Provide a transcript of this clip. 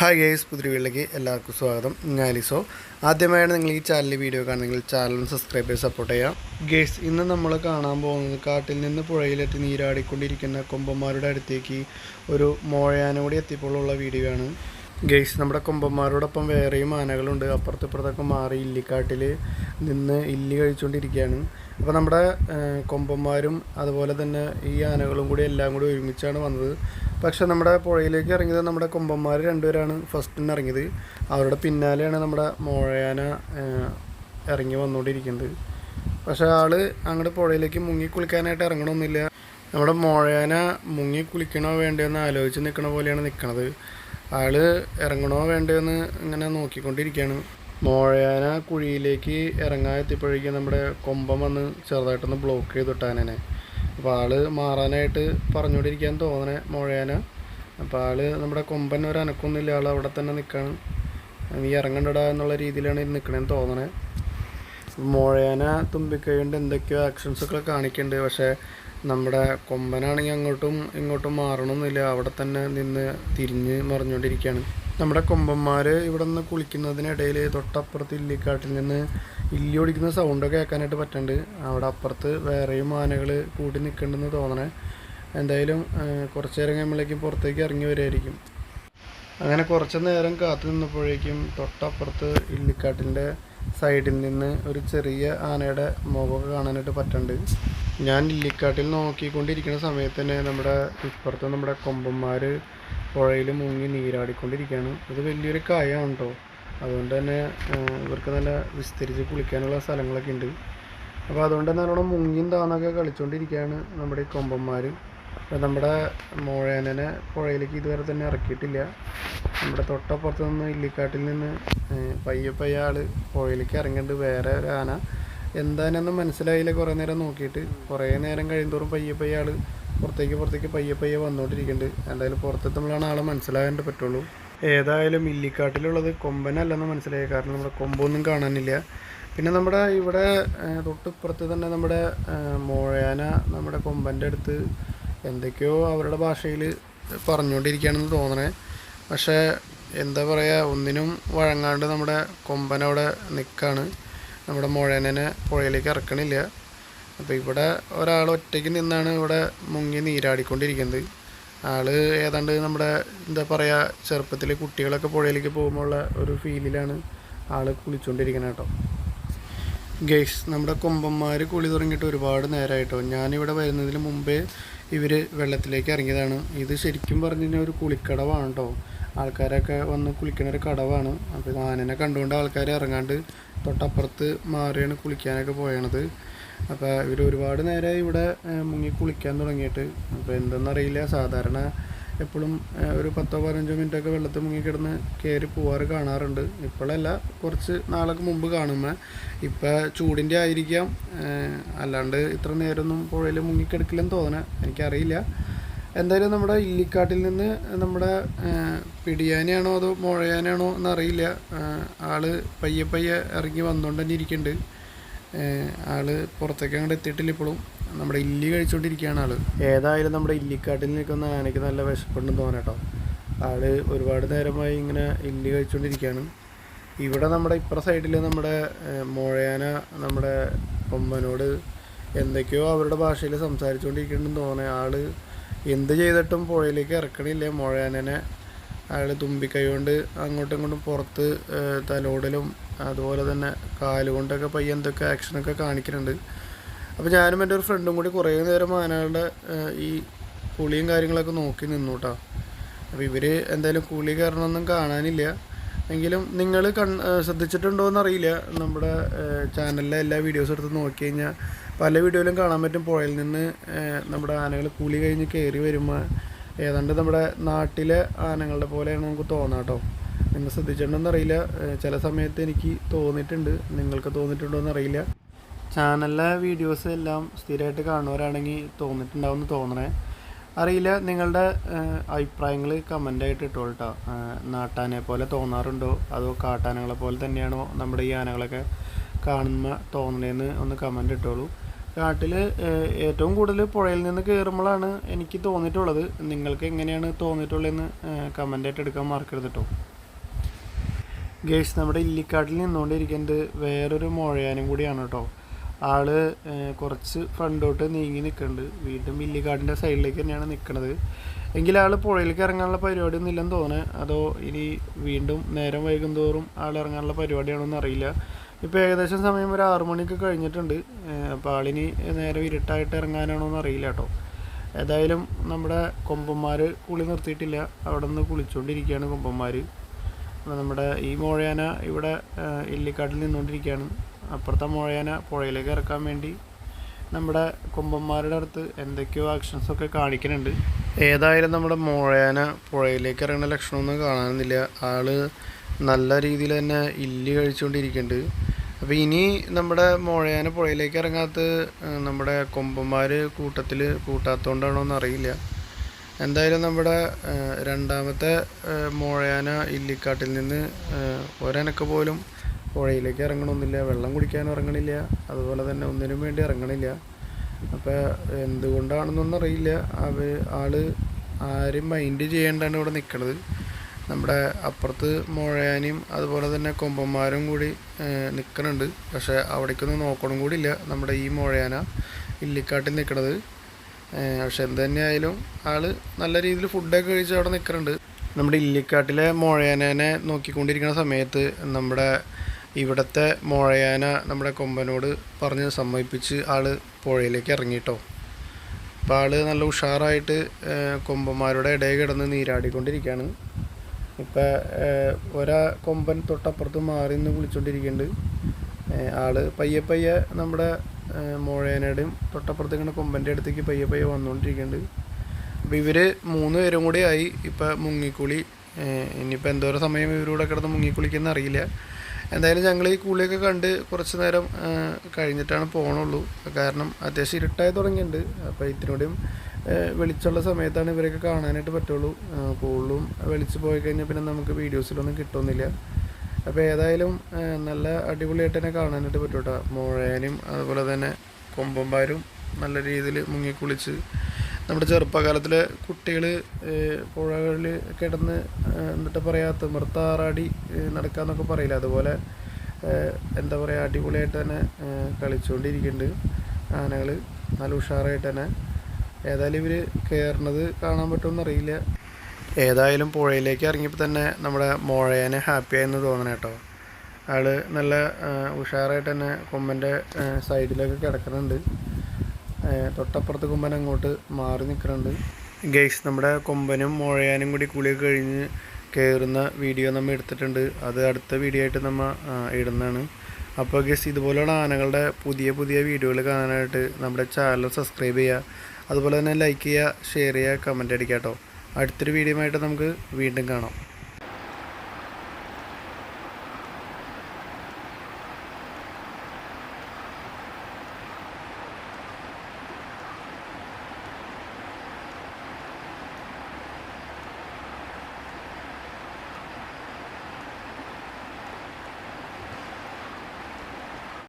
Hi guys പുതിയ വീട്ടിലേക്ക് എല്ലാവർക്കും സ്വാഗതം. ഞാൻ ലിസോ. ആദ്യമായാണ് നിങ്ങൾ ഈ ചാനലിൽ വീഡിയോ കാണുന്നെങ്കിൽ ചാനൽ സബ്സ്ക്രൈബ് ചെയ്ത് സപ്പോർട്ട് ചെയ്യാം ഗേസ് ഇന്ന് നമ്മൾ കാണാൻ പോകുന്നത് കാട്ടിൽ നിന്ന് പുഴയിലെത്തി നീരാടിക്കൊണ്ടിരിക്കുന്ന കൊമ്പന്മാരുടെ അടുത്തേക്ക് ഒരു മോഴയാനോടി എത്തിയപ്പോഴുള്ള വീഡിയോ ആണ്. ഗേസ് നമ്മുടെ കൊമ്പന്മാരോടൊപ്പം വേറെയും ആനകളുണ്ട്. അപ്പുറത്ത് ഇപ്പുറത്തൊക്കെ മാറി ഇല്ലിക്കാട്ടിൽ നിന്ന് ഇല്ലി കഴിച്ചുകൊണ്ടിരിക്കുകയാണ് അപ്പോൾ നമ്മുടെ കൊമ്പന്മാരും അതുപോലെ തന്നെ ഈ ആനകളും കൂടി എല്ലാം കൂടി ഒരുമിച്ചാണ് വന്നത്. പക്ഷെ നമ്മുടെ പുഴയിലേക്ക് ഇറങ്ങിയത് നമ്മുടെ കൊമ്പന്മാർ രണ്ടുപേരാണ് ഫസ്റ്റിന് ഇറങ്ങിയത്. അവരുടെ പിന്നാലെയാണ് നമ്മുടെ മോഴയാന ഇറങ്ങി വന്നുകൊണ്ടിരിക്കുന്നത്. പക്ഷെ ആൾ അങ്ങോട്ട് പുഴയിലേക്ക് മുങ്ങി കുളിക്കാനായിട്ട് ഇറങ്ങണമെന്നില്ല നമ്മുടെ മോഴയാന മുങ്ങി കുളിക്കണോ വേണ്ടതെന്ന് ആലോചിച്ച് നിൽക്കണ പോലെയാണ് നിൽക്കണത് ആൾ ഇറങ്ങണോ വേണ്ടതെന്ന് ഇങ്ങനെ നോക്കിക്കൊണ്ടിരിക്കുകയാണ് മോഴയാന കുഴിയിലേക്ക് ഇറങ്ങാൻ എത്തിയപ്പോഴേക്കും നമ്മുടെ കൊമ്പം വന്ന് ചെറുതായിട്ടൊന്ന് ബ്ലോക്ക് ചെയ്തിട്ടാനെ അപ്പോൾ ആൾ മാറാനായിട്ട് പറഞ്ഞുകൊണ്ടിരിക്കാൻ തോന്നണേ മുഴയാന. അപ്പോൾ ആൾ നമ്മുടെ കൊമ്പൻ ഒരു അനക്കൊന്നുമില്ല ആൾ അവിടെ തന്നെ നിൽക്കാണ് നീ ഇറങ്ങണ്ടടാ എന്നുള്ള രീതിയിലാണ് നിൽക്കണേന്ന് തോന്നണേ. മുഴയാന തുമ്പിക്കൈ എന്തൊക്കെയോ ആക്ഷൻസൊക്കെ കാണിക്കുന്നുണ്ട് പക്ഷേ നമ്മുടെ കൊമ്പനാണെങ്കിൽ അങ്ങോട്ടും ഇങ്ങോട്ടും മാറണമെന്നില്ല അവിടെ തന്നെ നിന്ന് തിരിഞ്ഞ് മറിഞ്ഞുകൊണ്ടിരിക്കുകയാണ് നമ്മുടെ കൊമ്പന്മാർ ഇവിടെ നിന്ന് കുളിക്കുന്നതിനിടയിൽ തൊട്ടപ്പുറത്ത് ഇല്ലിക്കാട്ടിൽ നിന്ന് ഇല്ലി ഓടിക്കുന്ന സൗണ്ട് കേൾക്കാനായിട്ട് പറ്റുന്നുണ്ട് അവിടെ അപ്പുറത്ത് വേറെയും ആനകൾ കൂടി നിൽക്കുന്നുണ്ടെന്ന് തോന്നണേ. എന്തായാലും കുറച്ച് നേരം കഴിയുമ്പോഴേക്കും പുറത്തേക്ക് ഇറങ്ങി വരുമായിരിക്കും അങ്ങനെ കുറച്ച് നേരം കാത്തു നിന്നപ്പോഴേക്കും തൊട്ടപ്പുറത്ത് ഇല്ലിക്കാട്ടിന്റെ സൈഡിൽ നിന്ന് ഒരു ചെറിയ ആനയുടെ മുഖമൊക്കെ കാണാനായിട്ട് പറ്റുന്നുണ്ട് ഞാൻ ഇല്ലിക്കാട്ടിൽ നോക്കിക്കൊണ്ടിരിക്കുന്ന സമയത്ത് തന്നെ നമ്മുടെ ഇപ്പുറത്ത് നമ്മുടെ കൊമ്പന്മാർ പുഴയിൽ മുങ്ങി നീരാടിക്കൊണ്ടിരിക്കുകയാണ്. ഇത് വലിയൊരു കായാണ് കേട്ടോ അതുകൊണ്ട് തന്നെ ഇവർക്ക് നല്ല വിസ്തരിച്ച് കുളിക്കാനുള്ള സ്ഥലങ്ങളൊക്കെ ഉണ്ട്. അപ്പോൾ അതുകൊണ്ട് തന്നെ നല്ലോണം മുങ്ങിയും താന്നൊക്കെ കളിച്ചുകൊണ്ടിരിക്കുകയാണ് നമ്മുടെ ഈ കൊമ്പന്മാർ അപ്പോൾ നമ്മുടെ മോഴേനെ പുഴയിലേക്ക് ഇതുവരെ തന്നെ ഇറക്കിയിട്ടില്ല. നമ്മുടെ തൊട്ടപ്പുറത്ത് നിന്ന് ഇല്ലിക്കാട്ടിൽ നിന്ന് പയ്യെ പയ്യെ ആൾ പുഴയിലേക്ക് ഇറങ്ങിയിട്ട് വേറെ ഒരു ആന. എന്താണെന്ന് മനസ്സിലായില്ല. കുറേ നേരം നോക്കിയിട്ട് കുറേ നേരം കഴിയുമോറും പയ്യെ പയ്യെ ആൾ പുറത്തേക്ക് പുറത്തേക്ക് പയ്യെ പയ്യെ വന്നുകൊണ്ടിരിക്കുന്നുണ്ട് എന്തായാലും പുറത്തെത്തുമ്പോഴാണ് ആളെ മനസ്സിലാകാൻ പറ്റുള്ളൂ. ഏതായാലും ഇല്ലിക്കാട്ടിലുള്ളത് കൊമ്പനല്ലെന്ന് മനസ്സിലായി. കാരണം നമ്മുടെ കൊമ്പൊന്നും കാണാനില്ല. പിന്നെ നമ്മുടെ ഇവിടെ തൊട്ടിപ്പുറത്ത് തന്നെ നമ്മുടെ മോഴയാന നമ്മുടെ കൊമ്പന്റെ അടുത്ത് എന്തൊക്കെയോ അവരുടെ ഭാഷയിൽ പറഞ്ഞുകൊണ്ടിരിക്കുകയാണെന്ന് തോന്നണേ. പക്ഷേ എന്താ പറയുക ഒന്നിനും വഴങ്ങാണ്ട് നമ്മുടെ കൊമ്പൻ അവിടെ നിൽക്കാണ് നമ്മുടെ മുഴനെ പുഴയിലേക്ക് ഇറക്കണില്ല. അപ്പോൾ ഇവിടെ ഒരാൾ ഒറ്റയ്ക്ക് നിന്നാണ് ഇവിടെ മുങ്ങി നീരാടിക്കൊണ്ടിരിക്കുന്നത്. ആൾ ഏതാണ്ട് നമ്മുടെ എന്താ പറയുക ചെറുപ്പത്തിൽ കുട്ടികളൊക്കെ പുഴയിലേക്ക് പോകുമ്പോൾ ഉള്ള ഒരു ഫീലിലാണ് ആൾ കുളിച്ചുകൊണ്ടിരിക്കുന്നത് കേട്ടോ. ഗെയ്സ് നമ്മുടെ കൊമ്പന്മാർ കുളി തുടങ്ങിയിട്ട് ഒരുപാട് നേരമായിട്ടോ ഞാനിവിടെ വരുന്നതിന് മുമ്പേ ഇവർ വെള്ളത്തിലേക്ക് ഇറങ്ങിയതാണ്. ഇത് ശരിക്കും പറഞ്ഞു കഴിഞ്ഞാൽ ഒരു കുളിക്കടവാണ് കേട്ടോ. ആൾക്കാരൊക്കെ വന്ന് കുളിക്കുന്ന ഒരു കടവാണ്. അപ്പോൾ ആനനെ കണ്ടുകൊണ്ട് ആൾക്കാർ ഇറങ്ങാണ്ട് തൊട്ടപ്പുറത്ത് മാറിയാണ് കുളിക്കാനൊക്കെ പോയണത്. അപ്പോൾ ഇവർ ഒരുപാട് നേരമായി ഇവിടെ മുങ്ങി കുളിക്കാൻ തുടങ്ങിയിട്ട്. അപ്പോൾ എന്തെന്നറിയില്ല. സാധാരണ എപ്പോഴും ഒരു പത്തോ പതിനഞ്ചോ മിനിറ്റൊക്കെ വെള്ളത്തിൽ മുങ്ങിക്കിടന്ന് കയറി പോവാറ് കാണാറുണ്ട്. ഇപ്പോഴല്ല കുറച്ച് നാളൊക്കെ മുമ്പ് കാണുമ്പോൾ ഇപ്പം ചൂടിന്റെ ആയിരിക്കാം. അല്ലാണ്ട് ഇത്ര നേരമൊന്നും പുഴയിൽ മുങ്ങിക്കിടക്കില്ലെന്ന് തോന്നണേ എനിക്കറിയില്ല. എന്തായാലും നമ്മുടെ ഇല്ലിക്കാട്ടിൽ നിന്ന് നമ്മുടെ പിടിയാനെയാണോ അതോ മുഴയാനാണോ എന്നറിയില്ല. ആൾ പയ്യെ പയ്യെ ഇറങ്ങി വന്നുകൊണ്ട് ഇരിക്കുന്നുണ്ട് ആൾ പുറത്തേക്ക് അങ്ങോട്ട് എത്തിയിട്ടില്ല ഇപ്പോഴും. നമ്മുടെ ഇല്ലി കഴിച്ചുകൊണ്ടിരിക്കുകയാണ് ആൾ. ഏതായാലും നമ്മുടെ ഇല്ലിക്കാട്ടിൽ നിൽക്കുന്ന ആനയ്ക്ക് നല്ല വിശപ്പുണ്ടെന്ന് തോന്നട്ടോ ആൾ ഒരുപാട് നേരമായി ഇങ്ങനെ ഇല്ലി കഴിച്ചുകൊണ്ടിരിക്കുകയാണ് ഇവിടെ നമ്മുടെ ഇപ്പുറ സൈഡിൽ നമ്മുടെ മോഴയാന നമ്മുടെ കൊമ്പനോട് എന്തൊക്കെയോ അവരുടെ ഭാഷയിൽ സംസാരിച്ചുകൊണ്ടിരിക്കുന്നുണ്ടെന്ന് തോന്നുന്നത് ആൾ എന്ത് ചെയ്തിട്ടും പുഴയിലേക്ക് ഇറക്കണില്ലേ മോഴയാനനെ? അയാൾ തുമ്പിക്കൈ കൊണ്ട് അങ്ങോട്ടും ഇങ്ങോട്ടും പുറത്ത് തലോടലും അതുപോലെ തന്നെ കാലുകൊണ്ടൊക്കെ പയ്യെ എന്തൊക്കെ ആക്ഷനൊക്കെ കാണിക്കുന്നുണ്ട്. അപ്പോൾ ഞാനും എന്റെ ഒരു ഫ്രണ്ടും കൂടി കുറേ നേരം ആനകളുടെ ഈ കുളിയും കാര്യങ്ങളൊക്കെ നോക്കി നിന്നു കേട്ടോ അപ്പോൾ ഇവർ എന്തായാലും കുളി കാരണമൊന്നും കാണാനില്ല. എങ്കിലും നിങ്ങൾ കൺ ശ്രദ്ധിച്ചിട്ടുണ്ടോ എന്നറിയില്ല. നമ്മുടെ ചാനലിലെ എല്ലാ വീഡിയോസും എടുത്ത് നോക്കി കഴിഞ്ഞാൽ പല വീഡിയോയിലും കാണാൻ പറ്റും. പുഴയിൽ നിന്ന് നമ്മുടെ ആനകൾ കുളി കഴിഞ്ഞ് കയറി വരുമ്പോൾ ഏതാണ്ട് നമ്മുടെ നാട്ടിലെ ആനകളുടെ പോലെയാണ് നമുക്ക് തോന്നാം കേട്ടോ നിങ്ങൾ ശ്രദ്ധിച്ചിട്ടുണ്ടോന്ന് അറിയില്ല ചില സമയത്ത് എനിക്ക് തോന്നിയിട്ടുണ്ട്. നിങ്ങൾക്ക് തോന്നിയിട്ടുണ്ടോ എന്നറിയില്ല ചാനലിലെ വീഡിയോസ് എല്ലാം സ്ഥിരമായിട്ട് കാണുന്നവരാണെങ്കിൽ തോന്നിയിട്ടുണ്ടാവും തോന്നണേ. അറിയില്ല നിങ്ങളുടെ അഭിപ്രായങ്ങൾ കമന്റായിട്ട് ഇട്ടോ കേട്ടോ നാട്ടാനെ പോലെ തോന്നാറുണ്ടോ? അതോ കാട്ടാനകളെ പോലെ തന്നെയാണോ നമ്മുടെ ഈ ആനകളൊക്കെ കാണുമ്പോൾ തോന്നണേന്ന് ഒന്ന് കമന്റ് ഇട്ടോളൂ. കാട്ടിൽ ഏറ്റവും കൂടുതൽ പുഴയിൽ നിന്ന് കയറുമ്പോഴാണ് എനിക്ക് തോന്നിയിട്ടുള്ളത്. നിങ്ങൾക്ക് എങ്ങനെയാണ് തോന്നിയിട്ടുള്ളതെന്ന് കമന്റായിട്ട് എടുക്കാൻ മറക്കരുത് കേട്ടോ ഗേഴ്സ് നമ്മുടെ ഇല്ലിക്കാട്ടിൽ നിന്നുകൊണ്ടിരിക്കുന്നത് വേറൊരു മുഴയാനും കൂടിയാണ് കേട്ടോ ആൾ കുറച്ച് ഫ്രണ്ടോട്ട് നീങ്ങി നിൽക്കുന്നുണ്ട്. വീണ്ടും ഇല്ലിക്കാടിന്റെ സൈഡിലേക്ക് തന്നെയാണ് നിൽക്കുന്നത്. എങ്കിൽ ആൾ പുഴയിലേക്ക് ഇറങ്ങാനുള്ള പരിപാടി ഒന്നും ഇല്ലെന്ന് തോന്നുന്നത് അതോ ഇനി വീണ്ടും നേരം വൈകുന്തോറും ആൾ ഇറങ്ങാനുള്ള പരിപാടിയാണോ അറിയില്ല. ഇപ്പോൾ ഏകദേശം സമയം ഒരു ആറു മണിയൊക്കെ കഴിഞ്ഞിട്ടുണ്ട്. അപ്പോൾ ആളിനി നേരെ ഇരുട്ടായിട്ട് ഇറങ്ങാനാണോ എന്ന് അറിയില്ല കേട്ടോ. ഏതായാലും നമ്മുടെ കൊമ്പന്മാർ കുളി നിർത്തിയിട്ടില്ല. അവിടെ നിന്ന് കുളിച്ചുകൊണ്ടിരിക്കുകയാണ് കൊമ്പന്മാർ നമ്മുടെ ഈ മുഴയാന ഇവിടെ ഇല്ലിക്കാട്ടിൽ നിന്നുകൊണ്ടിരിക്കുകയാണ് അപ്പുറത്തെ മുഴയാന പുഴയിലേക്ക് ഇറക്കാൻ വേണ്ടി നമ്മുടെ കൊമ്പന്മാരുടെ അടുത്ത് എന്തൊക്കെയോ ആക്ഷൻസൊക്കെ കാണിക്കുന്നുണ്ട്. ഏതായാലും നമ്മുടെ മുഴയാന പുഴയിലേക്ക് ഇറങ്ങുന്ന ലക്ഷണമൊന്നും കാണാനൊന്നുമില്ല ആൾ നല്ല രീതിയിൽ തന്നെ ഇല്ലി കഴിച്ചുകൊണ്ടിരിക്കുന്നുണ്ട് അപ്പോൾ ഇനി നമ്മുടെ മുഴയാന പുഴയിലേക്ക് ഇറങ്ങാത്ത നമ്മുടെ കൊമ്പന്മാർ കൂട്ടത്തിൽ കൂട്ടാത്തതുകൊണ്ടാണോ എന്നറിയില്ല എന്തായാലും നമ്മുടെ രണ്ടാമത്തെ മുഴയാന ഇല്ലിക്കാട്ടിൽ നിന്ന് ഒരനക്ക പോലും പുഴയിലേക്ക് ഇറങ്ങണമെന്നില്ല വെള്ളം കുടിക്കാനും ഇറങ്ങണില്ല അതുപോലെ തന്നെ ഒന്നിനും വേണ്ടി ഇറങ്ങണില്ല. അപ്പോൾ എന്തുകൊണ്ടാണെന്നൊന്നും അറിയില്ല. അവ ആൾ ആരും മൈൻഡ് ചെയ്യേണ്ടാണ് ഇവിടെ നിൽക്കണത് നമ്മുടെ അപ്പുറത്ത് മുഴയാനും അതുപോലെ തന്നെ കൊമ്പന്മാരും കൂടി നിൽക്കുന്നുണ്ട് പക്ഷേ അവിടേക്കൊന്നും നോക്കണം കൂടി ഇല്ല. നമ്മുടെ ഈ മുഴയാന ഇല്ലിക്കാട്ടിൽ നിൽക്കണത് പക്ഷെ എന്ത് തന്നെയായാലും ആൾ നല്ല രീതിയിൽ ഫുഡൊക്കെ കഴിച്ച് അവിടെ നിൽക്കുന്നുണ്ട് നമ്മുടെ ഇല്ലിക്കാട്ടിലെ മുഴയാനെ നോക്കിക്കൊണ്ടിരിക്കുന്ന സമയത്ത് നമ്മുടെ ഇവിടുത്തെ മുഴയാന നമ്മുടെ കൊമ്പനോട് പറഞ്ഞ് സമ്മതിപ്പിച്ച് ആൾ പുഴയിലേക്ക് ഇറങ്ങിയിട്ടോ അപ്പോൾ ആൾ നല്ല ഉഷാറായിട്ട് കൊമ്പന്മാരുടെ ഇടയിൽ കിടന്ന് നീരാടിക്കൊണ്ടിരിക്കുകയാണ്. ഇപ്പം ഒരാ കൊമ്പൻ തൊട്ടപ്പുറത്ത് മാറി നിന്ന് വിളിച്ചുകൊണ്ടിരിക്കുന്നുണ്ട് ആൾ പയ്യെ പയ്യെ നമ്മുടെ മോഴേനയുടെയും തൊട്ടപ്പുറത്ത് ഇങ്ങനെ കൊമ്പന്റെ അടുത്തേക്ക് പയ്യെ പയ്യെ വന്നുകൊണ്ടിരിക്കുന്നുണ്ട് അപ്പോൾ ഇവർ മൂന്ന് പേരും കൂടി ആയി ഇപ്പം മുങ്ങിക്കുളി. ഇനിയിപ്പോൾ എന്തോരം സമയം ഇവരൂടെ കിടന്ന് മുങ്ങിക്കുളിക്കുന്ന അറിയില്ല. എന്തായാലും ഞങ്ങൾ ഈ കുളിയൊക്കെ കണ്ട് കുറച്ച് നേരം കഴിഞ്ഞിട്ടാണ് പോകണുള്ളൂ കാരണം അത്യാവശ്യം ഇരുട്ടായി തുടങ്ങിയിട്ടുണ്ട് അപ്പോൾ ഇതിനോടെയും ഏഹ്, വെളിച്ചമുള്ള സമയത്താണ് ഇവരൊക്കെ കാണാനായിട്ട് പറ്റുള്ളൂ. കൂടുതലും വെളിച്ച് പോയി കഴിഞ്ഞാൽ പിന്നെ നമുക്ക് വീഡിയോസിലൊന്നും കിട്ടുന്നില്ല. അപ്പോൾ ഏതായാലും നല്ല അടിപൊളിയായിട്ട് തന്നെ കാണാനായിട്ട് പറ്റും കേട്ടോ മുഴയാനും അതുപോലെ തന്നെ കൊമ്പന്മാരും നല്ല രീതിയിൽ മുങ്ങിക്കുളിച്ച് നമ്മുടെ ചെറുപ്പകാലത്തിലെ കുട്ടികൾ പുഴകളിൽ കിടന്ന് എന്നിട്ട് പറയാത്ത തിമിർത്താറാടി നടക്കാന്നൊക്കെ പറയില്ല? അതുപോലെ എന്താ പറയുക അടിപൊളിയായിട്ട് തന്നെ കളിച്ചുകൊണ്ടിരിക്കുന്നുണ്ട് ആനകൾ നല്ല ഉഷാറായിട്ട് തന്നെ ഏതായാലും ഇവർ കയറണത് കാണാൻ പറ്റുമെന്ന് അറിയില്ല. ഏതായാലും പുഴയിലേക്ക് ഇറങ്ങിയപ്പോൾ തന്നെ നമ്മുടെ മോഴയനെ ഹാപ്പി ആയെന്ന് തോന്നണം കേട്ടോ ആൾ നല്ല ഉഷാറായിട്ട് തന്നെ കൊമ്പന്റെ സൈഡിലൊക്കെ കിടക്കുന്നുണ്ട്. തൊട്ടപ്പുറത്ത് കൊമ്പൻ അങ്ങോട്ട് മാറി നിൽക്കുന്നുണ്ട് ഗൈസ് നമ്മുടെ കൊമ്പനും മോഴയാനും കൂടി കുളിയൊക്കെ കഴിഞ്ഞ് കയറുന്ന വീഡിയോ നമ്മൾ എടുത്തിട്ടുണ്ട്. അത് അടുത്ത വീഡിയോ ആയിട്ട് നമ്മൾ ഇടുന്നതാണ്. അപ്പോൾ ഗൈസ് ഇതുപോലെയുള്ള ആനകളുടെ പുതിയ പുതിയ വീഡിയോകൾ കാണാനായിട്ട് നമ്മുടെ ചാനൽ സബ്സ്ക്രൈബ് ചെയ്യുക. അതുപോലെ തന്നെ ലൈക്ക് ചെയ്യുക ഷെയർ ചെയ്യുക കമന്റ് അടിക്കുക കേട്ടോ. അടുത്തൊരു വീഡിയോ ആയിട്ട് നമുക്ക് വീണ്ടും കാണാം.